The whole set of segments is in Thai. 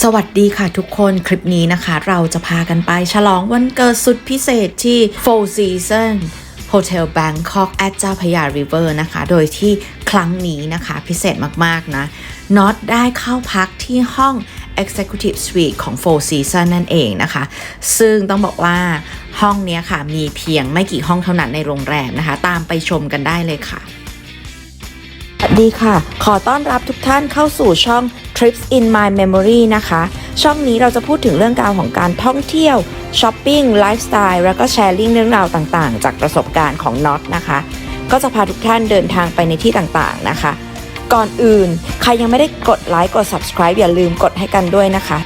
สวัสดีค่ะทุกคนคลิปนี้นะคะ เราจะพากันไปฉลองวันเกิดสุดพิเศษที่ Four Season Hotel Bangkok at เจ้าพยา River นะคะ โดยที่ครั้งนี้นะคะพิเศษมากๆนะน็อตได้เข้าพักที่ห้อง Executive Suite ของ Four Season นั่นเองนะคะ ซึ่งต้องบอกว่าห้องนี้ค่ะมีเพียงไม่กี่ห้องเท่านั้นในโรงแรมนะคะ ตามไปชมกันได้เลยค่ะ สวัสดีค่ะ ขอต้อนรับทุกท่านเข้าสู่ช่อง Trips in My Memory นะคะ ช่องนี้เราจะพูดถึงเรื่องราวของการท่องเที่ยวช้อปปิ้งไลฟ์สไตล์แล้วก็แชร์ลิงเรื่องราวต่างๆ จากประสบการณ์ของน็อตนะคะ ก็จะพาทุกท่านเดินทางไปในที่ต่างๆนะคะ ก่อนอื่น ใครยังไม่ได้กดไลค์กด subscribe อย่าลืมกดให้กันด้วยนะคะ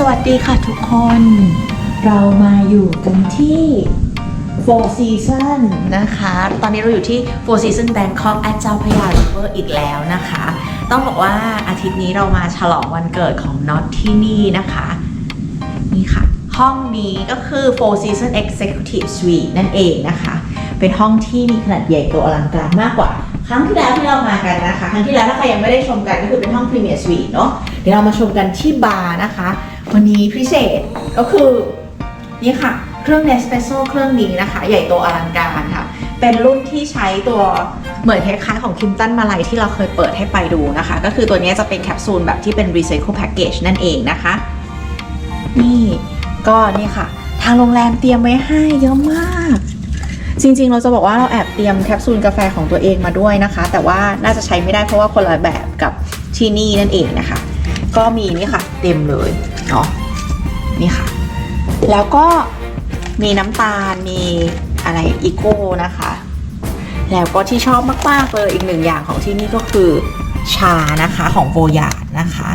สวัสดีค่ะทุกคน เรามาอยู่กันที่ Four Season นะคะ ตอนนี้เราอยู่ที่ Four Season Bangkok at เจ้าพระยา River อีกแล้วนะคะ ต้องบอกว่าอาทิตย์นี้เรามาฉลองวันเกิดของน็อตที่นี่นะคะ นี่ค่ะ ห้องนี้ก็คือ Four Season Executive Suite นั่นเองนะคะ เป็นห้องที่มีขนาดใหญ่โตอลังการมากกว่า ครั้งที่แล้วที่เรามากันนะคะ ครั้งที่แล้วถ้าใครยังไม่ได้ชมกันก็คือเป็นห้อง Premier Suite เนาะเดี๋ยวเรามาชมกันที่บาร์นะคะ วันนี้พิเศษก็คือนี่ค่ะ เครื่องเนสเปรสโซ่เครื่องนี้นะคะ ใหญ่โตอลังการค่ะ เป็นรุ่นที่ใช้ตัวเหมือนคล้ายๆของคิมตันมาลัยที่เราเคยเปิดให้ไปดูนะคะ ก็คือตัวนี้จะเป็นแคปซูลแบบที่เป็น Recycle Package นั่นเองนะคะ นี่ก็นี่ค่ะ ทางโรงแรมเตรียมไว้ให้เยอะมากจริงๆ เราจะบอกว่าเราแอบเตรียมแคปซูลกาแฟของตัวเองมาด้วยนะคะ แต่ว่าน่าจะใช้ไม่ได้เพราะว่าคนละแบบกับที่นี่นั่นเองนะคะ ก็มีนี่ค่ะ เต็มเลย เนาะนี่ค่ะ แล้วก็มีน้ำตาลมีอะไรอีโก้นะคะ แล้วก็ที่ชอบมาก ๆ เลยอีกหนึ่งอย่างของที่นี่ก็คือชานะคะของโบยาดนะคะ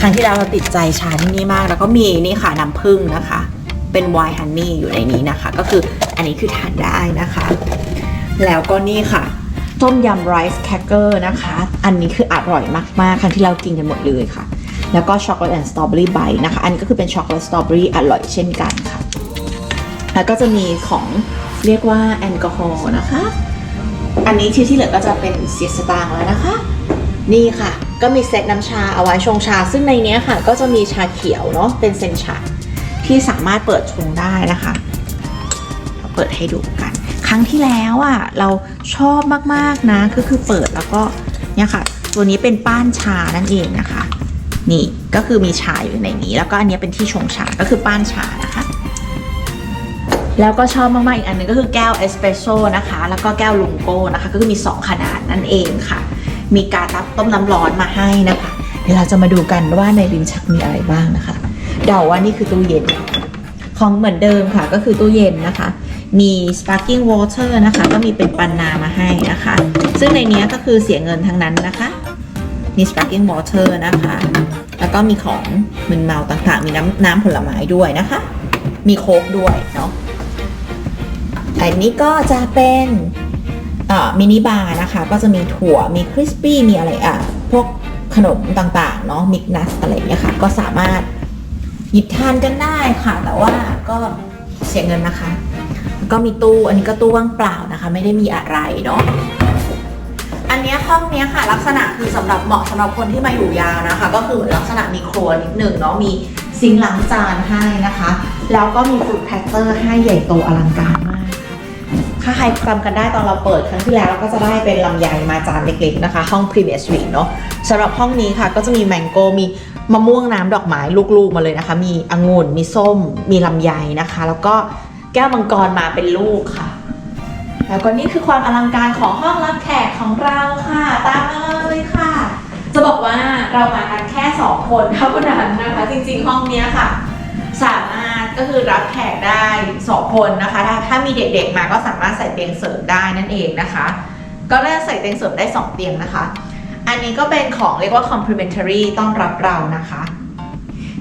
ครั้งที่แล้วเราติดใจชาที่นี่มาก แล้วก็มีนี่ค่ะน้ำผึ้งนะคะ เป็นไวน์ฮันนี่อยู่ในนี้นะคะ ก็คืออันนี้คือทานได้นะคะ แล้วก็นี่ค่ะต้มยำไรซ์แคคเกอร์นะคะ อันนี้คืออร่อยมากๆ ครั้งที่เรากินกันหมดเลยค่ะ แล้วก็ช็อกโกแลตแอนด์สตรอเบอรี่ไบต์นะคะ อันนี้ก็คือเป็นช็อกโกแลตสตรอเบอรี่อร่อยเช่นกันค่ะ แล้วก็จะมีของเรียกว่าแอลกอฮอล์นะคะ อันนี้ที่ที่เหลือก็จะเป็นเสียสตางค์แล้วนะคะ นี่ค่ะ ก็มีเซตน้ำชาเอาไว้ชงชา ซึ่งในนี้ค่ะ ก็จะมีชาเขียวเนาะเป็นเซนชาที่สามารถเปิดชงได้นะคะเราเปิดให้ดูกัน ครั้งที่แล้วอะเราชอบมากๆนะก็คือเปิดแล้วก็เนี่ยค่ะ ตัวนี้เป็นป้านชานั่นเองนะคะ นี่ก็คือมีชาอยู่ในนี้ แล้วก็อันนี้เป็นที่ชงชาก็คือป้านชานะคะ แล้วก็ชอบมากๆอีกอันหนึงก็คือแก้วเอสเปรสโซ่นะคะ แล้วก็แก้วลุงโก้นะคะ ก็คือมี 2 ขนาดนั่นเองค่ะ มีการรับต้มน้ำร้อนมาให้นะคะ เดี๋ยวเราจะมาดูกันว่าในลิ้นชักมีอะไรบ้างนะคะ เดาว่านี่คือตู้เย็น ของเหมือนเดิมค่ะ ก็คือตู้เย็นนะคะมี sparkling water นะคะ ก็มีเป็นปันนามาให้นะคะ ซึ่งในนี้ก็คือเสียเงินทั้งนั้นนะคะ มี sparkling water นะคะ แล้วก็มีของมึนเมาต่างๆ มีน้ำน้ำผลไม้ด้วยนะคะ มีโค้กด้วยเนาะอันนี้ก็จะเป็นมินิบาร์นะคะ ก็จะมีถั่ว มีคริสปี้ มีอะไรอะ พวกขนมต่างๆ เนาะมิกนัสอะไรเงี้ยค่ะ ก็สามารถหยิบทานกันได้ค่ะ แต่ว่าก็เสียเงินนะคะ ก็มีตู้ อันนี้ก็ตู้ว่างเปล่านะคะ ไม่ได้มีอะไรเนาะ อันเนี้ยห้องเนี้ยค่ะ ลักษณะคือสำหรับเหมาะสำหรับคนที่มาอยู่ยาวนะคะ ก็คือลักษณะมีครัวนิดหนึ่งเนาะมีซิงค์ล้างจานให้นะคะ แล้วก็มีฟูดแพคเตอร์ให้ใหญ่โตอลังการมากค่ะถ้าใครจำกันได้ตอนเราเปิดครั้งที่แล้วเราก็จะได้เป็นลำไยมาจานเล็กๆนะคะ ห้อง Premier Suite เนาะสำหรับห้องนี้ค่ะก็จะมีแมงโก้มีมะม่วงน้ำดอกไม้ลูกๆมาเลยนะคะ มีองุ่นมีส้ม มีลำไยนะคะ แล้วก็แก้วมังกรมาเป็นลูกค่ะ แล้วก็นี่คือความอลังการของห้องรับแขกของเราค่ะ ตามมาเลยค่ะ จะบอกว่าเรามากันแค่ 2 คนเท่านั้นนะคะ จริงๆ ห้องเนี้ยค่ะ สามารถก็คือรับแขกได้ 2 คนนะคะ ถ้าถ้ามีเด็กๆมาก็สามารถใส่เตียงเสริมได้นั่นเองนะคะ ก็ได้ใส่เตียงเสริมได้ 2 เตียงนะคะ อันนี้ก็เป็นของเรียกว่า complimentary ต้อนรับเรานะคะ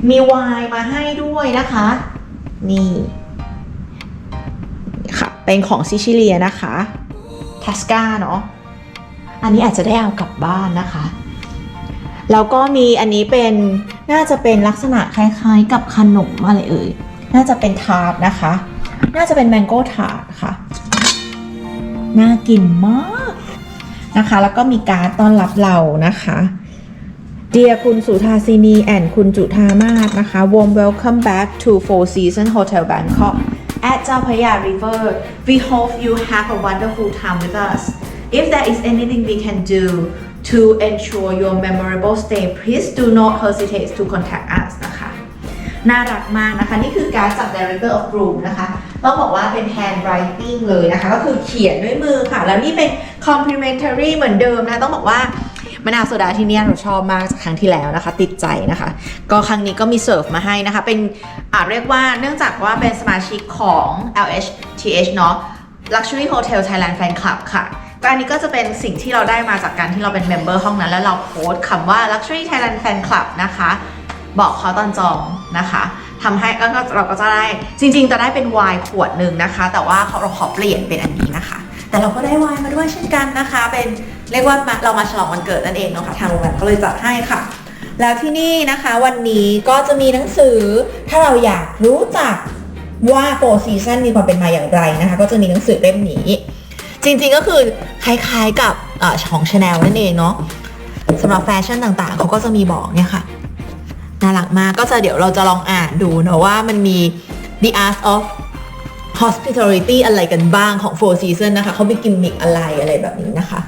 มีไวน์มาให้ด้วยนะคะ นี่ ค่ะ เป็นของซิชิเลียนะคะทัสกาเนาะอันนี้อาจจะได้เอากลับบ้านนะคะ แล้วก็มีอันนี้เป็นน่าจะเป็นลักษณะคล้ายๆ กับขนมอะไรเอ่ยน่าจะเป็นทาร์ตนะคะ น่าจะเป็นแมงโก้ทาร์ตค่ะ น่ากินมากนะคะ แล้วก็มีการ์ดต้อนรับเรานะคะเดียคุณสุธาสินีแอนคุณจุธามาศนะคะ warm welcome back to Four Season Hotel Bangkok at เจ้าพระยา River we hope you have a wonderful time with us if there is anything we can do to ensure your memorable stay please do not hesitate to contact us นะคะ น่ารักมากนะคะ นี่คือการจาก Director of Room นะคะต้องบอกว่าเป็น handwriting เลยนะคะ ก็คือเขียนด้วยมือค่ะ แล้วนี่เป็น complimentary เหมือนเดิมนะ ต้องบอกว่า มะนาวโซดาที่เนี่ยเราชอบมากจากครั้งที่แล้วนะคะ ติดใจนะคะ ก็ครั้งนี้ก็มีเสิร์ฟมาให้นะคะ เป็นอาจเรียกว่าเนื่องจากว่าเป็นสมาชิกของ LHTH เนาะ Luxury Hotel Thailand Fan Club ค่ะก็อันนี้ก็จะเป็นสิ่งที่เราได้มาจากการที่เราเป็นเมมเบอร์ห้องนั้น แล้วเราโพสต์คำว่า Luxury Thailand Fan Club นะคะ บอกเขาตอนจองนะคะทำให้แล้วก็เราก็จะได้จริง ๆ จะได้เป็นไวน์ขวดหนึ่งนะคะ แต่ว่าเราขอเปลี่ยนเป็นอันนี้นะคะ แต่เราก็ได้ไวน์มาด้วยเช่นกันนะคะเป็น เรียกว่ามาเรามาฉลองวันเกิดนั่นเองเนาะค่ะทางโรงแรมก็เลยจัดให้ค่ะ แล้วที่นี่นะคะวันนี้ก็จะมีหนังสือถ้าเราอยากรู้จักว่าโฟร์ซีซันมีความเป็นมาอย่างไรนะคะ ก็จะมีหนังสือเล่มนี้ จริงๆก็คือคล้ายๆกับออของชาแนลนั่นเองเนาะสำหรับแฟชั่นต่างๆ เขาก็จะมีบอกเนี่ยค่ะน่ารักมากก็จะเดี๋ยวเราจะลองอ่านดูนะว่ามันมี the art of hospitality อะไรกันบ้างของ Four Seasons นะคะ เขามีกิมมิคอะไรอะไรแบบนี้นะคะ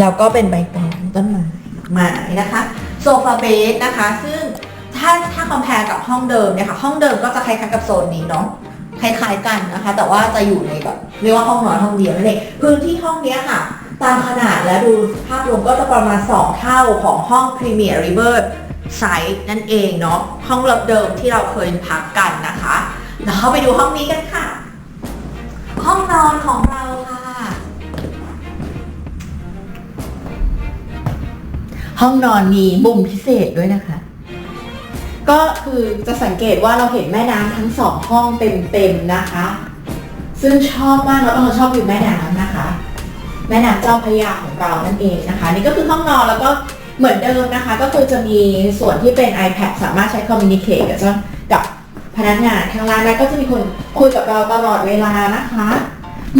แล้วก็เป็นใบตองต้นไม้ไม้นะคะโซฟาเบสนะคะ ซึ่งถ้าถ้าคอมเพลกับห้องเดิมเนี่ยค่ะห้องเดิมก็จะคล้ายๆกับโซนนี้เนาะคล้ายๆกันนะคะ แต่ว่าจะอยู่ในแบบเรียกว่าห้องนอนห้องเดียวนั่นเองพื้นที่ห้องเนี้ยค่ะ ตามขนาดและดูภาพรวมก็จะประมาณ 2 เท่าของห้อง Premier River ไซต์นั่นเองเนาะห้องเดิมที่เราเคยพักกันนะคะแล้วเข้าไปดูห้องนี้กันค่ะ ห้องนอนของเรา ห้องนอนมีมุมพิเศษด้วยนะคะ ก็คือจะสังเกตว่าเราเห็นแม่น้ำทั้งสองห้องเต็มๆนะคะ ซึ่งชอบมากเราต้องชอบวิวแม่น้ำนะคะ แม่น้ำเจ้าพระยาของเรานั่นเองนะคะ นี่ก็คือห้องนอนแล้วก็เหมือนเดิมนะคะ ก็คือจะมีส่วนที่เป็น iPad สามารถใช้ communicate กับเจ้ากับพนักงานข้างล่างได้ก็จะมีคนคุยกับเราตลอดเวลานะคะ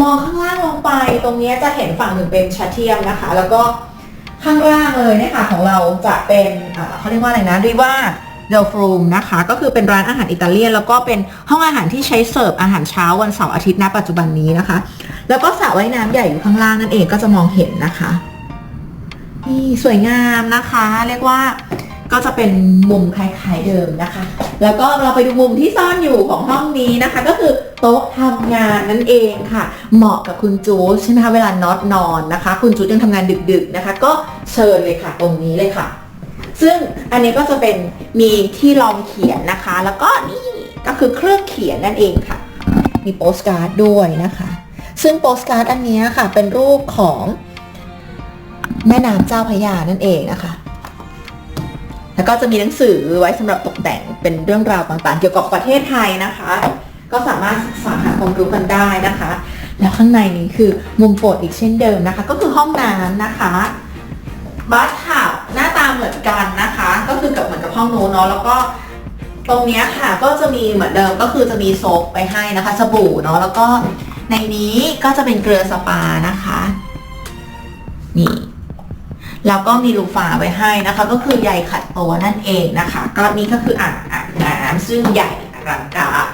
มองข้างล่างลงไปตรงนี้จะเห็นฝั่งหนึ่งเป็นชั้นเทียมนะคะ แล้วก็ ข้างล่างเลยเนะคะของเราจะเป็นเขาเรียกว่าอะไรนะรีว่าเดลฟรูมนะคะก็คือเป็นร้านอาหารอิตาเลียน แล้วก็เป็นห้องอาหารที่ใช้เสิร์ฟอาหารเช้าวันเสาร์อาทิตย์ณปัจจุบันนี้นะคะ แล้วก็สระว่ายน้ำใหญ่อยู่ข้างล่างนั่นเองก็จะมองเห็นนะคะนี่สวยงามนะคะ เรียกว่า ก็จะเป็นมุมคล้ายๆเดิมนะคะ แล้วก็เราไปดูมุมที่ซ่อนอยู่ของห้องนี้นะคะ ก็คือโต๊ะทำงานนั่นเองค่ะ เหมาะกับคุณจูใช่ไหมคะเวลานอตนอนนะคะ คุณจูยังทำงานดึกๆนะคะ ก็เชิญเลยค่ะตรงนี้เลยค่ะ ซึ่งอันนี้ก็จะเป็นมีที่รองเขียนนะคะ แล้วก็นี่ก็คือเครื่องเขียนนั่นเองค่ะ มีโปสการ์ดด้วยนะคะ ซึ่งโปสการ์ดอันนี้ค่ะเป็นรูปของแม่น้ำเจ้าพระยานั่นเองนะคะ แล้วก็จะมีหนังสือไว้สำหรับตกแต่งเป็นเรื่องราวต่างๆ เกี่ยวกับประเทศไทยนะคะ ก็สามารถศึกษาหาความรู้กันได้นะคะ แล้วข้างในนี้คือมุมโปรดอีกเช่นเดิมนะคะ ก็คือห้องน้ำนะคะบัสค่ะหน้าตาเหมือนกันนะคะ ก็คือกับเหมือนกับห้องนู้นเนาะแล้วก็ตรงนี้ค่ะก็จะมีเหมือนเดิมก็คือจะมีโซฟไปให้นะคะ สบู่เนาะแล้วก็ในนี้ก็จะเป็นเกลือสปานะคะ นี่ แล้วก็มีลูฟาไว้ให้นะคะ ก็คือใยขัดตัวนั่นเองนะคะ ก็นี่ก็คืออ่างอาบน้ำซึ่งใหญ่อลังการ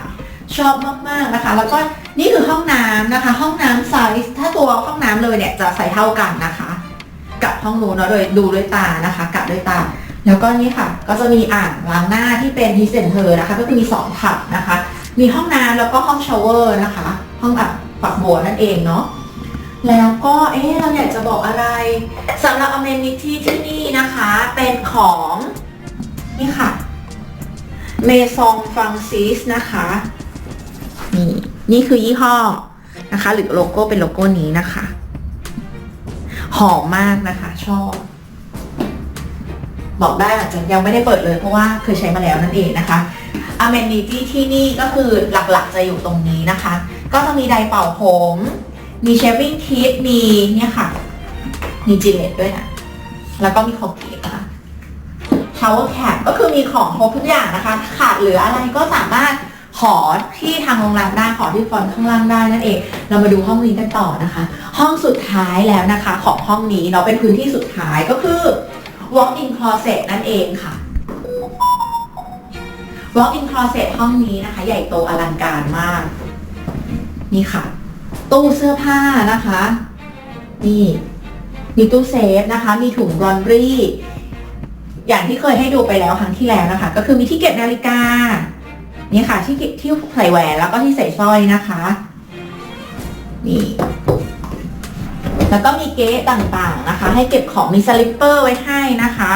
ชอบมากๆนะคะ แล้วก็นี่คือห้องน้ำนะคะ ห้องน้ำไซส์ถ้าตัวห้องน้ำเลยเนี่ยจะใส่เท่ากันนะคะ กับห้องนู้นเนาะโดยดูด้วยตานะคะกับด้วยตา แล้วก็นี่ค่ะ ก็จะมีอ่างล้างหน้าที่เป็นฮิสเซนเทอร์นะคะ ก็คือมีสองถับนะคะ มีห้องน้ำแล้วก็ห้องชาวเวอร์นะคะ ห้องอาบฝักบัวนั่นเองเนาะ แล้วก็เอ๊ะเราอยากจะบอกอะไรสำหรับอเมนิตี้ที่นี่นะคะ เป็นของนี่ค่ะเมซองฟรังซิสนะคะนี่นี่คือยี่ห้อนะคะ หรือโลโก้เป็นโลโก้นี้นะคะ หอมมากนะคะ ชอบ บอกได้อาจจะยังไม่ได้เปิดเลยเพราะว่าเคยใช้มาแล้วนั่นเองนะคะอเมนิตี้ที่นี่ก็คือหลักๆจะอยู่ตรงนี้นะคะ ก็จะมีไดร์เป่าผม มีเชฟวิ่งคิดมีเนี่ยค่ะ มีจิเลตด้วยนะ แล้วก็มีคอเกตนะคะห shower cap ก็คือมีของครบทุกอย่างนะคะ ขาดเหลืออะไรก็สามารถขอที่ทางโรงแรมได้ขอที่ฟอนต์ข้างล่างได้นั่นเอง เรามาดูห้องนี้กันต่อนะคะ ห้องสุดท้ายแล้วนะคะ ของห้องนี้เนาะเป็นพื้นที่สุดท้ายก็คือ walk-in closet นั่นเองค่ะ walk-in closet ห้องนี้นะคะ ใหญ่โตอลังการมาก นี่ค่ะ ตู้เสื้อผ้านะคะ นี่มีตู้เซฟนะคะ มีถุงรอนรี่ อย่างที่เคยให้ดูไปแล้วครั้งที่แล้วนะคะ ก็คือมีที่เก็บนาฬิกา นี่ค่ะที่ที่ใส่แหวนแล้วก็ที่ใส่สร้อยนะคะ นี่ แล้วก็มีเก๊ต่างๆนะคะ ให้เก็บของมีสลิปเปอร์ไว้ให้นะคะ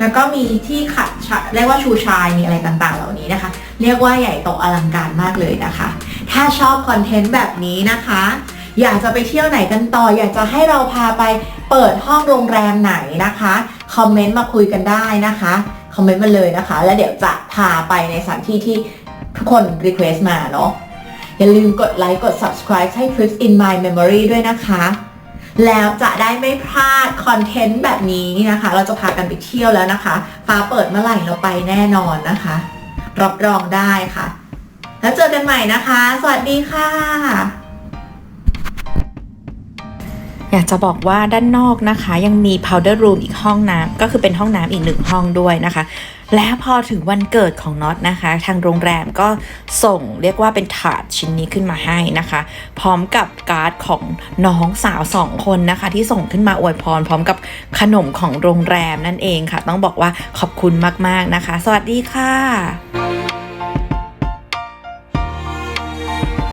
แล้วก็มีที่ขัดชะเรียกว่าชูชายมีอะไรต่างๆ เหล่านี้นะคะ เรียกว่าใหญ่โตอลังการมากเลยนะคะ ถ้าชอบคอนเทนต์แบบนี้นะคะ อยากจะไปเที่ยวไหนกันต่อ อยากจะให้เราพาไปเปิดห้องโรงแรมไหนนะคะ คอมเมนต์มาคุยกันได้นะคะ คอมเมนต์มาเลยนะคะ แล้วเดี๋ยวจะพาไปในสถานที่ที่ทุกคนรีเควสต์มาเนาะ อย่าลืมกดไลค์กด subscribe ให้ Trips in My Memory ด้วยนะคะ แล้วจะได้ไม่พลาดคอนเทนต์แบบนี้นะคะ เราจะพากันไปเที่ยวแล้วนะคะ ฟ้าเปิดเมื่อไหร่เราไปแน่นอนนะคะ รับรองได้ค่ะ แล้วเจอกันใหม่นะคะ สวัสดีค่ะ อยากจะบอกว่าด้านนอกนะคะ ยังมี powder room อีกห้องน้ำก็คือเป็นห้องน้ำอีกหนึ่งห้องด้วยนะคะ และพอถึงวันเกิดของน็อตนะคะ ทางโรงแรมก็ส่งเรียกว่าเป็นถาดชิ้นนี้ขึ้นมาให้นะคะ พร้อมกับการ์ดของน้องสาวสองคนนะคะ ที่ส่งขึ้นมาอวยพร พร้อมกับขนมของโรงแรมนั่นเองค่ะ ต้องบอกว่าขอบคุณมากๆนะคะ สวัสดีค่ะ